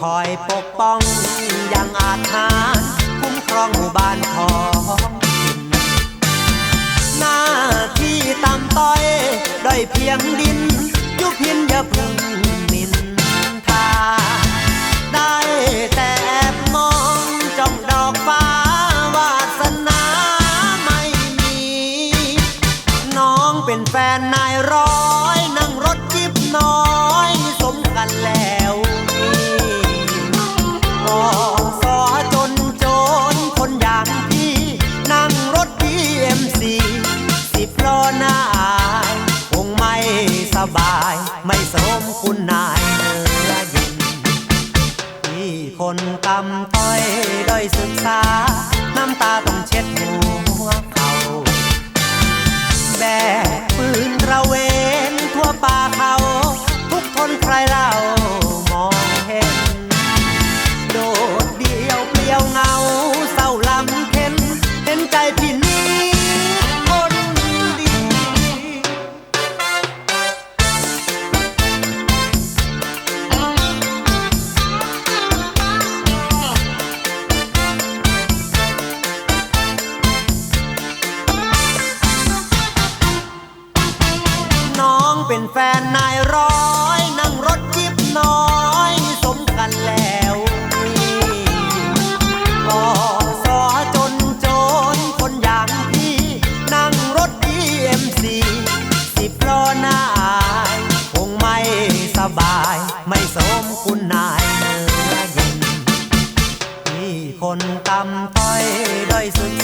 คอยปกป้องอย่างอาจหารคุ้มครองหมู่บ้านของหน้าที่ต่ำต้อยด้อยเพียงดิน ยุพินอย่าพึ่งนินทา ได้แต่แอบมองจ้องดอกฟ้าวาสนาไม่มี น้องเป็นแฟนนายร้อ นายคงไม่สบาย ไม่สมคุณนายเนื้อยินที่คนกำต้อยด้อยศึกษา น้ำตาต้องเช็ด เป็นแฟนนายร้อย นั่งรถจิบน้อยสมกันแล้วนี่อสอจนโจนคนอย่างพี่ นั่งรถ BMC สิบล้อหน้ายคงไม่สบาย ไม่สมคุณนายเนื้อเย็นที่คนตำต้อยด้อยศึก